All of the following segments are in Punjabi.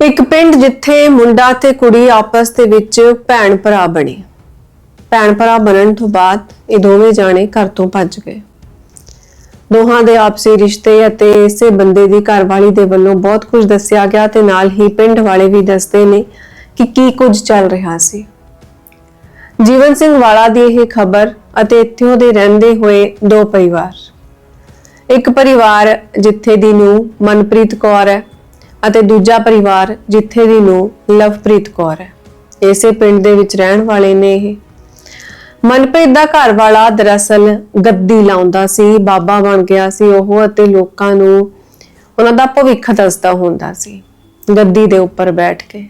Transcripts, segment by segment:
ਇੱਕ ਪਿੰਡ ਜਿੱਥੇ ਮੁੰਡਾ ਤੇ ਕੁੜੀ ਆਪਸ ਦੇ ਵਿੱਚ ਭੈਣ ਭਰਾ ਬਣੇ। ਭੈਣ ਭਰਾ ਬਣਨ ਤੋਂ ਬਾਅਦ ਇਹ ਦੋਵੇਂ ਜਾਣੇ ਘਰ ਤੋਂ ਭੱਜ ਗਏ। ਦੋਹਾਂ ਦੇ ਆਪਸੀ ਰਿਸ਼ਤੇ ਅਤੇ ਇਸੇ ਬੰਦੇ ਦੀ ਘਰਵਾਲੀ ਦੇ ਵੱਲੋਂ ਬਹੁਤ ਕੁਝ ਦੱਸਿਆ ਗਿਆ ਤੇ ਨਾਲ ਹੀ ਪਿੰਡ ਵਾਲੇ ਵੀ ਦੱਸਦੇ ਨੇ ਕਿ ਕੀ ਕੁਝ ਚੱਲ ਰਿਹਾ ਸੀ। ਜੀਵਨ ਸਿੰਘ ਵਾਲਾ ਦੀ ਇਹ ਖਬਰ ਅਤੇ ਇੱਥੋਂ ਦੇ ਰਹਿੰਦੇ ਹੋਏ ਦੋ ਪਰਿਵਾਰ। ਇੱਕ ਪਰਿਵਾਰ ਜਿੱਥੇ ਦੀ ਨੂੰ ਮਨਪ੍ਰੀਤ ਕੌਰ ਹੈ ਅਤੇ ਦੂਜਾ ਪਰਿਵਾਰ ਜਿੱਥੇ ਦੀ ਨੂੰ ਲਵਪ੍ਰੀਤ ਕੌਰ ਹੈ। ਇਸੇ ਪਿੰਡ ਦੇ ਵਿੱਚ ਰਹਿਣ ਵਾਲੇ ਨੇ ਇਹ। ਮਨਪ੍ਰੀਤ ਦਾ ਘਰ ਵਾਲਾ ਦਰਅਸਲ ਗੱਦੀ ਲਾਉਂਦਾ ਸੀ, ਬਾਬਾ ਬਣ ਗਿਆ ਸੀ ਉਹ ਅਤੇ ਲੋਕਾਂ ਨੂੰ ਉਹਨਾਂ ਦਾ ਭਵਿੱਖ ਦੱਸਦਾ ਹੁੰਦਾ ਸੀ, ਗੱਦੀ ਦੇ ਉੱਪਰ ਬੈਠ ਕੇ।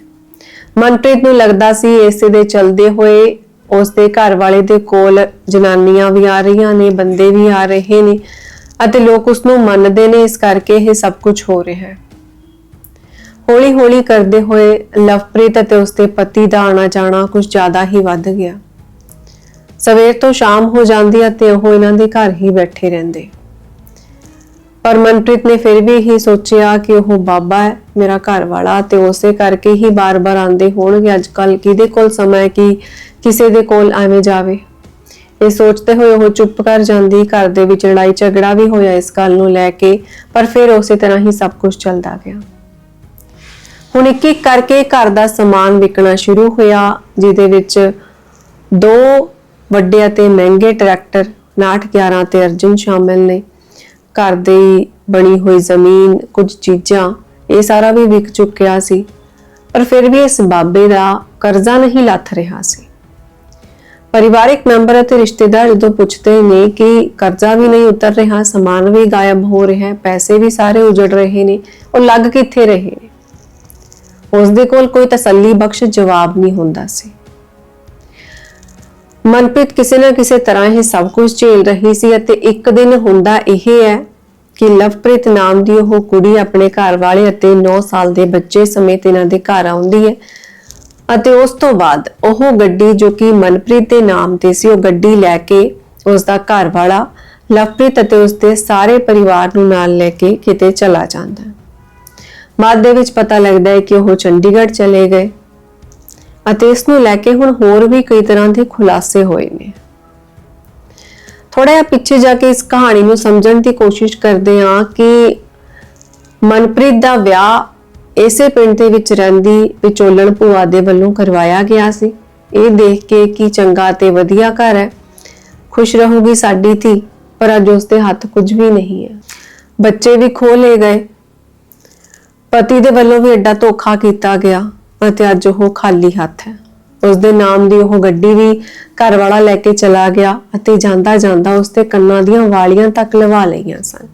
ਮਨਪ੍ਰੀਤ ਨੂੰ ਲੱਗਦਾ ਸੀ ਇਸੇ ਦੇ ਚਲਦੇ ਹੋਏ ਉਸ ਦੇ ਘਰ ਵਾਲੇ ਦੇ ਕੋਲ ਜਨਾਨੀਆਂ ਵੀ ਆ ਰਹੀਆਂ ਨੇ, ਬੰਦੇ ਵੀ ਆ ਰਹੇ ਨੇ ਅਤੇ ਲੋਕ ਉਸ ਨੂੰ ਮੰਨਦੇ ਨੇ, ਇਸ ਕਰਕੇ ਇਹ ਸਭ ਕੁਝ ਹੋ ਰਿਹਾ ਹੈ। ਹੌਲੀ ਹੌਲੀ ਕਰਦੇ ਹੋਏ ਲਵਪ੍ਰੀਤ ਅਤੇ ਉਸਦੇ ਪਤੀ ਦਾ ਆਣਾ ਜਾਣਾ ਕੁਝ ਜ਼ਿਆਦਾ ਹੀ ਵੱਧ ਗਿਆ। ਸਵੇਰ ਤੋਂ ਸ਼ਾਮ ਹੋ ਜਾਂਦੀ ਅਤੇ ਉਹ ਇਹਨਾਂ ਦੇ ਘਰ ਹੀ ਬੈਠੇ ਰਹਿੰਦੇ। ਪਰ ਮਨਪ੍ਰੀਤ ਨੇ ਫਿਰ ਵੀ ਇਹ ਸੋਚਿਆ ਕਿ ਉਹ ਬਾਬਾ ਹੈ, ਮੇਰਾ ਘਰ ਵਾਲਾ ਤੇ ਉਸੇ ਕਰਕੇ ਹੀ ਬਾਰ-ਬਾਰ ਆਂਦੇ ਹੋਣਗੇ। ਅੱਜ ਕੱਲ ਕਿਹਦੇ ਕੋਲ ਸਮਾਂ ਹੈ ਕਿ ਕਿਸੇ ਦੇ ਕੋਲ ਐਵੇਂ ਜਾਵੇ? ਇਹ ਸੋਚਦੇ ਹੋਏ ਉਹ ਚੁੱਪ ਕਰ ਜਾਂਦੀ, ਘਰ ਦੇ ਵਿੱਚ ਲੜਾਈ ਝਗੜਾ ਵੀ ਹੋਇਆ ਇਸ ਗੱਲ ਨੂੰ ਲੈ ਕੇ, ਪਰ ਫਿਰ ਉਸੇ ਤਰ੍ਹਾਂ ਹੀ ਸਭ ਕੁਝ ਚੱਲਦਾ ਗਿਆ। ਹੁਣ ਇੱਕ ਇੱਕ ਕਰਕੇ ਘਰ ਦਾ ਸਮਾਨ ਵਿਕਣਾ ਸ਼ੁਰੂ ਹੋਇਆ, ਜਿਹਦੇ ਵਿੱਚ ਦੋ ਵੱਡੇ ਅਤੇ ਮਹਿੰਗੇ ਟਰੈਕਟਰ 911 ਤੇ ਅਰਜੁਨ ਸ਼ਾਮਿਲ ਨੇ। ਘਰ ਦੀ ਬਣੀ ਹੋਈ ਜ਼ਮੀਨ, ਕੁਝ ਚੀਜ਼ਾਂ, ਇਹ ਸਾਰਾ ਵੀ ਵਿਕ ਚੁੱਕਿਆ ਸੀ, ਪਰ ਫਿਰ ਵੀ ਇਸ ਬਾਬੇ ਦਾ ਕਰਜ਼ਾ ਨਹੀਂ ਲੱਥ ਰਿਹਾ ਸੀ। ਪਰਿਵਾਰਿਕ ਮੈਂਬਰ ਅਤੇ ਰਿਸ਼ਤੇਦਾਰ ਜਦੋਂ ਪੁੱਛਦੇ ਨੇ ਕਿ ਕਰਜ਼ਾ ਵੀ ਨਹੀਂ ਉਤਰ ਰਿਹਾ, ਸਮਾਨ ਵੀ ਗਾਇਬ ਹੋ ਰਿਹਾ, ਪੈਸੇ ਵੀ ਸਾਰੇ ਉਜੜ ਰਹੇ ਨੇ, ਉਹ ਲੱਗ ਕਿੱਥੇ ਰਹੇ ਨੇ? ਉਸ ਦੇ ਕੋਲ ਕੋਈ ਤਸੱਲੀ ਬਖਸ਼ ਜਵਾਬ ਨਹੀਂ ਹੁੰਦਾ ਸੀ। ਮਨਪ੍ਰੀਤ ਕਿਸੇ ਨਾ ਕਿਸੇ ਤਰ੍ਹਾਂ ਇਹ ਸਭ ਕੁਝ ਝੇਲ ਰਹੀ ਸੀ ਅਤੇ ਇੱਕ ਦਿਨ ਹੁੰਦਾ ਇਹ ਹੈ ਕਿ ਲਵਪ੍ਰੀਤ ਨਾਮ ਦੀ ਉਹ ਕੁੜੀ ਆਪਣੇ ਘਰ ਵਾਲੇ ਅਤੇ 9 ਸਾਲ ਦੇ ਬੱਚੇ ਸਮੇਤ ਇਹਨਾਂ ਦੇ ਘਰ ਆਉਂਦੀ ਹੈ ਅਤੇ ਉਸ ਤੋਂ ਬਾਅਦ ਉਹ ਗੱਡੀ ਜੋ ਕਿ ਮਨਪ੍ਰੀਤ ਦੇ ਨਾਮ ਤੇ ਸੀ, ਉਹ ਗੱਡੀ ਲੈ ਕੇ ਉਸ ਦਾ ਘਰ ਵਾਲਾ ਲਵਪ੍ਰੀਤ ਅਤੇ ਉਸ ਦੇ ਸਾਰੇ ਪਰਿਵਾਰ ਨੂੰ ਨਾਲ ਲੈ ਕੇ ਕਿਤੇ ਚਲਾ ਜਾਂਦਾ। ਹੈ ਬਾਅਦ ਦੇ ਵਿੱਚ ਪਤਾ ਲੱਗਦਾ ਹੈ ਕਿ ਉਹ ਚੰਡੀਗੜ੍ਹ ਚਲੇ ਗਏ ਅਤੇ ਇਸ ਨੂੰ ਲੈ ਕੇ ਹੁਣ ਹੋਰ ਵੀ ਕਈ ਤਰ੍ਹਾਂ ਦੇ ਖੁਲਾਸੇ ਹੋਏ ਨੇ। ਥੋੜਾ ਜਿਹਾ ਪਿੱਛੇ ਜਾ ਕੇ ਇਸ ਕਹਾਣੀ ਨੂੰ ਸਮਝਣ ਦੀ ਕੋਸ਼ਿਸ਼ ਕਰਦੇ ਹਾਂ ਕਿ ਮਨਪ੍ਰੀਤ ਦਾ ਵਿਆਹ ਇਸੇ ਪਿੰਡ ਦੇ ਵਿੱਚ ਰਹਿੰਦੀ ਵਿਚੋਲਣ ਭੂਆ ਦੇ ਵੱਲੋਂ ਕਰਵਾਇਆ ਗਿਆ ਸੀ। ਇਹ ਦੇਖ ਕੇ ਕਿ ਚੰਗਾ ਤੇ ਵਧੀਆ ਘਰ ਹੈ। ਖੁਸ਼ ਰਹੂਗੀ ਸਾਡੀ ਧੀ, ਪਰ ਅੱਜ ਉਸਦੇ ਹੱਥ ਕੁਝ ਵੀ ਨਹੀਂ ਹੈ। ਬੱਚੇ ਵੀ ਖੋ ਲਏ ਗਏ। ਪਤੀ ਦੇ ਵੱਲੋਂ ਵੀ ਐਡਾ ਧੋਖਾ ਕੀਤਾ ਗਿਆ ਅਤੇ ਅੱਜ ਉਹ ਖਾਲੀ ਹੱਥ ਹੈ। ਉਸ ਦੇ ਨਾਮ ਦੀ ਉਹ ਗੱਡੀ ਵੀ ਘਰ ਵਾਲਾ ਲੈ ਕੇ ਚਲਾ ਗਿਆ ਅਤੇ ਜਾਂਦਾ ਜਾਂਦਾ ਉਸ ਦੇ ਕੰਨਾਂ ਦੀਆਂ ਵਾਲੀਆਂ ਤੱਕ ਲਵਾ ਲਈਆਂ ਸਨ।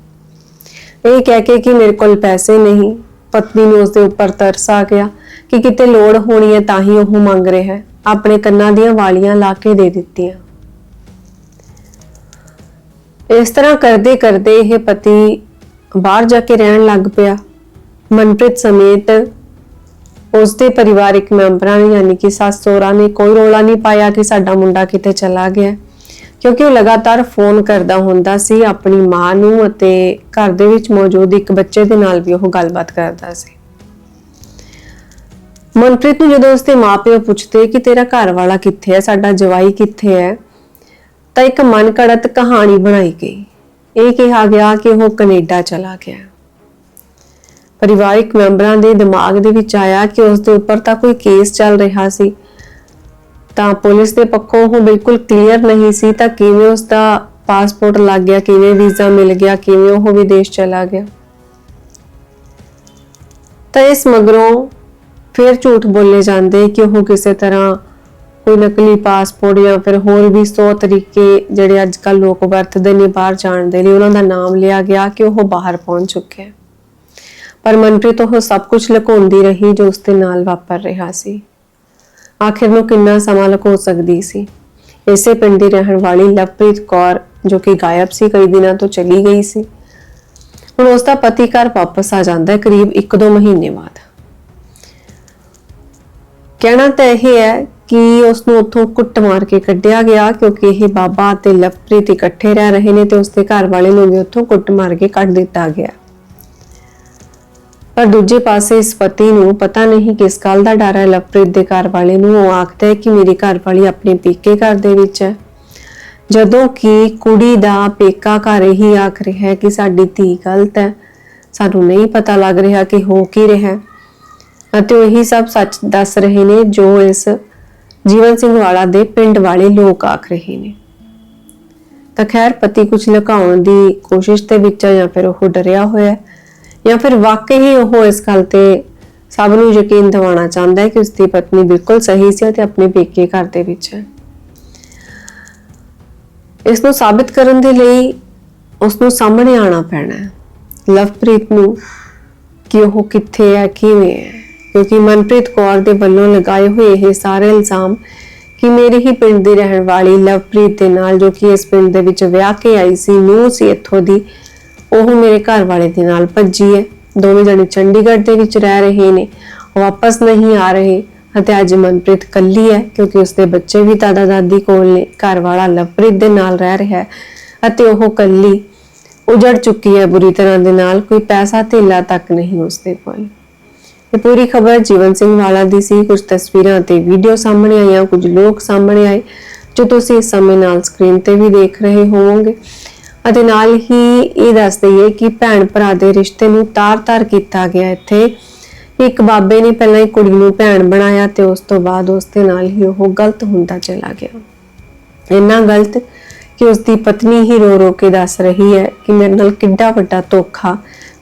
ਇਹ ਕਹਿ ਕੇ ਕਿ ਮੇਰੇ ਕੋਲ ਪੈਸੇ ਨਹੀਂ, ਪਤਨੀ ਨੂੰ ਉਸ ਦੇ ਉੱਪਰ ਤਰਸ ਆ ਗਿਆ ਕਿ ਕਿਤੇ ਲੋੜ ਹੋਣੀ ਹੈ ਤਾਂ ਹੀ ਉਹ ਮੰਗ ਰਿਹਾ ਹੈ, ਆਪਣੇ ਕੰਨਾਂ ਦੀਆਂ ਵਾਲੀਆਂ ਲਾ ਕੇ ਦੇ ਦਿੱਤੀਆਂ। ਇਸ ਤਰ੍ਹਾਂ ਕਰਦੇ ਕਰਦੇ ਇਹ ਪਤੀ ਬਾਹਰ ਜਾ ਕੇ ਰਹਿਣ ਲੱਗ ਪਿਆ। ਮਨਪ੍ਰੀਤ ਸਮੇਤ ਉਸ ਦੇ ਪਰਿਵਾਰਿਕ ਮੈਂਬਰਾਂ ਨੇ, ਯਾਨੀ ਕਿ ਸੱਸ ਸਹੁਰਾ ਨੇ ਕੋਈ ਰੋਲਾ ਨਹੀਂ ਪਾਇਆ ਕਿ ਸਾਡਾ ਮੁੰਡਾ ਕਿਤੇ ਚਲਾ ਗਿਆ। ਕਿਉਂਕਿ ਉਹ ਲਗਾਤਾਰ ਫੋਨ ਕਰਦਾ ਹੁੰਦਾ ਸੀ, ਆਪਣੀ ਮਾਂ ਨੂੰ ਅਤੇ ਘਰ ਦੇ ਵਿੱਚ ਮੌਜੂਦ ਇੱਕ ਬੱਚੇ ਦੇ ਨਾਲ ਵੀ ਉਹ ਗੱਲਬਾਤ ਕਰਦਾ ਸੀ। ਮਨਪ੍ਰੀਤ ਨੂੰ ਜਦੋਂ ਉਸਦੇ ਮਾਪਿਓ ਪੁੱਛਦੇ ਕਿ ਤੇਰਾ ਘਰ ਵਾਲਾ ਕਿੱਥੇ ਹੈ, ਸਾਡਾ ਜਵਾਈ ਕਿੱਥੇ ਹੈ, ਤਾਂ ਇੱਕ ਮਨ ਘੜਤ ਕਹਾਣੀ ਬਣਾਈ ਗਈ। ਇਹ ਕਿਹਾ ਗਿਆ ਕਿ ਉਹ ਕੈਨੇਡਾ ਚਲਾ ਗਿਆ। ਪਰਿਵਾਰਿਕ ਮੈਂਬਰਾਂ ਦੇ ਦਿਮਾਗ ਦੇ ਵਿੱਚ ਆਇਆ ਕਿ ਉਸ ਦੇ ਉੱਪਰ ਤਾਂ ਕੋਈ ਕੇਸ ਚੱਲ ਰਿਹਾ ਸੀ। ਤਾਂ ਪੁਲਿਸ ਦੇ ਪੱਖੋਂ ਉਹ ਬਿਲਕੁਲ ਕਲੀਅਰ ਨਹੀਂ ਸੀ ਤਾਂ ਕਿਵੇਂ ਉਸ ਦਾ ਪਾਸਪੋਰਟ ਲੱਗ ਗਿਆ, ਕਿਵੇਂ ਵੀਜ਼ਾ ਮਿਲ ਗਿਆ, ਕਿਵੇਂ ਉਹ ਵਿਦੇਸ਼ ਚਲਾ ਗਿਆ। ਤਾਂ ਇਸ ਮਗਰੋਂ ਫਿਰ ਝੂਠ ਬੋਲੇ ਜਾਂਦੇ ਕਿ ਉਹ ਕਿਸੇ ਤਰ੍ਹਾਂ ਕੋਈ ਨਕਲੀ ਪਾਸਪੋਰਟ ਜਾਂ ਫਿਰ ਹੋਰ ਵੀ 100 ਤਰੀਕੇ ਜਿਹੜੇ ਅੱਜ ਕੱਲ ਲੋਕ ਵਰਤਦੇ ਨੇ ਬਾਹਰ ਜਾਣ ਦੇ ਲਈ, ਉਹਨਾਂ ਦਾ ਨਾਮ ਲਿਆ ਗਿਆ ਕਿ ਉਹ ਬਾਹਰ ਪਹੁੰਚ ਚੁੱਕੇ ਹੈ ਪਰ ਮਨਪ੍ਰੀਤ ਉਹ ਸਭ ਕੁਝ ਲੁਕਾਉਂਦੀ ਰਹੀ ਜੋ ਉਸ ਦੇ ਨਾਲ ਵਾਪਰ ਰਿਹਾ ਸੀ। ਆਖਿਰ ਨੂੰ ਕਿੰਨਾ ਸਮਾਂ ਲੁਕੋ ਸਕਦੀ ਸੀ? ਇਸੇ ਪਿੰਡ ਦੀ ਰਹਿਣ ਵਾਲੀ ਲਵਪ੍ਰੀਤ ਕੌਰ, ਜੋ ਕਿ ਗਾਇਬ ਸੀ ਕਈ ਦਿਨਾਂ ਤੋਂ ਚਲੀ ਗਈ ਸੀ, ਹੁਣ ਉਸ ਦਾ ਪਤੀ ਘਰ ਵਾਪਸ ਆ ਜਾਂਦਾ ਹੈ ਕਰੀਬ 1-2 ਮਹੀਨੇ ਬਾਅਦ। ਕਹਿਣਾ ਤਾਂ ਇਹ ਹੈ ਕਿ ਉਸ ਨੂੰ ਉੱਥੋਂ ਕੁੱਟ ਮਾਰ ਕੇ ਕੱਢਿਆ ਗਿਆ ਕਿਉਂਕਿ ਇਹ ਬਾਬਾ ਤੇ ਲਵਪ੍ਰੀਤ ਇਕੱਠੇ ਰਹਿ ਰਹੇ ਨੇ ਤੇ ਉਸ ਦੇ ਘਰ ਵਾਲੇ ਨੂੰ ਵੀ ਉੱਥੋਂ ਕੁੱਟ ਮਾਰ ਕੇ ਕੱਢ ਦਿੱਤਾ ਗਿਆ। ਪਰ ਦੂਜੇ ਪਾਸੇ ਇਸ ਪਤੀ ਨੂੰ ਪਤਾ ਨਹੀਂ ਕਿਸ ਗੱਲ ਦਾ ਡਰ ਹੈ। ਲਵਪ੍ਰੀਤ ਦੇ ਘਰ ਵਾਲੇ ਨੂੰ ਉਹ ਆਖਦਾ ਹੈ ਕਿ ਮੇਰੀ ਘਰ ਵਾਲੀ ਆਪਣੇ ਪੇਕੇ ਘਰ ਦੇ ਵਿੱਚ ਹੈ। ਜਦੋਂ ਕਿ ਕੁੜੀ ਦਾ ਪੇਕਾ ਘਰ ਹੀ ਆਖ ਰਿਹਾ ਹੈ ਕਿ ਸਾਡੀ ਧੀ ਗਲਤ ਹੈ। ਸਾਨੂੰ ਨਹੀਂ ਪਤਾ ਲੱਗ ਰਿਹਾ ਕਿ ਹੋ ਕੀ ਰਿਹਾ ਅਤੇ ਉਹੀ ਸਭ ਸੱਚ ਦੱਸ ਰਹੇ ਨੇ ਜੋ ਇਸ ਜੀਵਨ ਸਿੰਘ ਵਾਲਾ ਦੇ ਪਿੰਡ ਵਾਲੇ ਲੋਕ ਆਖ ਰਹੇ ਨੇ। ਤਾਂ ਖੈਰ ਪਤੀ ਕੁਝ ਲੁਕਾਉਣ ਦੀ ਕੋਸ਼ਿਸ਼ ਤੇ ਵਿੱਚ ਹੈ ਜਾਂ ਫਿਰ ਉਹ ਡਰਿਆ ਹੋਇਆ ਜਾਂ ਫਿਰ ਵਾਕਈ ਹੀ ਉਹ ਇਸ ਗੱਲ ਤੇ ਸਭ ਨੂੰ ਯਕੀਨ ਦਿਵਾਉਣਾ ਚਾਹੁੰਦਾ ਹੈ ਕਿ ਉਸ ਦੀ ਪਤਨੀ ਬਿਲਕੁਲ ਸਹੀ ਸੀ ਤੇ ਆਪਣੇ ਪੇਕੇ ਘਰ ਦੇ ਵਿੱਚ ਹੈ। ਇਸ ਨੂੰ ਸਾਬਿਤ ਕਰਨ ਦੇ ਲਈ ਉਸ ਨੂੰ ਸਾਹਮਣੇ ਆਉਣਾ ਪੈਣਾ ਹੈ। ਲਵਪ੍ਰੀਤ ਨੂੰ ਕਿ ਉਹ ਕਿੱਥੇ ਹੈ, ਕਿਵੇਂ ਹੈ, ਕਿਉਂਕਿ ਮਨਪ੍ਰੀਤ ਕੌਰ ਦੇ ਵੱਲੋਂ ਲਗਾਏ ਹੋਏ ਇਹ ਸਾਰੇ ਇਲਜ਼ਾਮ ਕਿ ਮੇਰੇ ਹੀ ਪਿੰਡ ਦੀ ਰਹਿਣ ਵਾਲੀ ਲਵਪ੍ਰੀਤ ਦੇ ਨਾਲ ਜੋ ਕਿ ਇਸ ਪਿੰਡ ਦੇ ਵਿੱਚ ਵਿਆਹ ਕੇ ਆਈ ਸੀ ਨੂੰ ਸੀ ਇੱਥੋਂ ਦੀ ਉਹ ਮੇਰੇ ਘਰ ਵਾਲੇ ਦੇ ਨਾਲ ਭੱਜੀ ਹੈ। ਦੋਵੇਂ ਜਣੇ ਚੰਡੀਗੜ੍ਹ ਦੇ ਵਿੱਚ ਰਹਿ ਰਹੇ ਨੇ। ਵਾਪਸ ਨਹੀਂ ਆ ਰਹੇ ਅਤੇ ਅੱਜ ਮਨਪ੍ਰੀਤ ਕੱਲੀ ਹੈ ਕਿਉਂਕਿ ਉਸਦੇ ਬੱਚੇ ਵੀ ਦਾਦਾ ਦਾਦੀ ਕੋਲ ਨੇ। ਘਰ ਵਾਲਾ ਲਵਪ੍ਰੀਤ ਦੇ ਨਾਲ ਰਹਿ ਰਿਹਾ ਹੈ ਅਤੇ ਉਹ ਕੱਲੀ ਉਜੜ ਚੁੱਕੀ ਹੈ ਬੁਰੀ ਤਰ੍ਹਾਂ ਦੇ ਨਾਲ। ਕੋਈ ਪੈਸਾ ਧੇਲਾ ਤੱਕ ਨਹੀਂ ਉਸਦੇ ਕੋਲ। ਇਹ ਪੂਰੀ ਖਬਰ ਜੀਵਨ ਸਿੰਘ ਵਾਲਾ ਦੀ ਸੀ। ਕੁਝ ਤਸਵੀਰਾਂ ਅਤੇ ਵੀਡੀਓ ਸਾਹਮਣੇ ਆਈਆਂ, ਕੁਝ ਲੋਕ ਸਾਹਮਣੇ ਆਏ, ਜੋ ਤੁਸੀਂ ਇਸ ਸਮੇਂ ਨਾਲ ਸਕਰੀਨ ਤੇ ਵੀ ਦੇਖ ਰਹੇ ਹੋਵੋਗੇ। ਅਤੇ ਨਾਲ ਹੀ ਇਹ ਦੱਸ ਦਈਏ ਕਿ ਭੈਣ ਭਰਾ ਦੇ ਰਿਸ਼ਤੇ ਨੂੰ ਤਾਰ-ਤਾਰ ਕੀਤਾ ਗਿਆ ਇੱਥੇ। ਇੱਕ ਬਾਬੇ ਨੇ ਪਹਿਲਾਂ ਹੀ ਕੁੜੀ ਨੂੰ ਭੈਣ ਬਣਾਇਆ ਤੇ ਉਸ ਤੋਂ ਬਾਅਦ ਉਸ ਦੇ ਨਾਲ ਹੀ ਉਹ ਗਲਤ ਹੁੰਦਾ ਚਲਾ ਗਿਆ। ਇੰਨਾ ਗਲਤ ਕਿ ਉਸ ਦੀ ਪਤਨੀ ਹੀ ਰੋ ਰੋ ਕੇ ਦੱਸ ਰਹੀ ਹੈ ਕਿ ਮੇਰੇ ਨਾਲ ਕਿੱਡਾ ਵੱਡਾ ਧੋਖਾ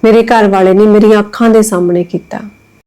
ਮੇਰੇ ਘਰ ਵਾਲੇ ਨੇ ਮੇਰੀਆਂ ਅੱਖਾਂ ਦੇ ਸਾਹਮਣੇ ਕੀਤਾ।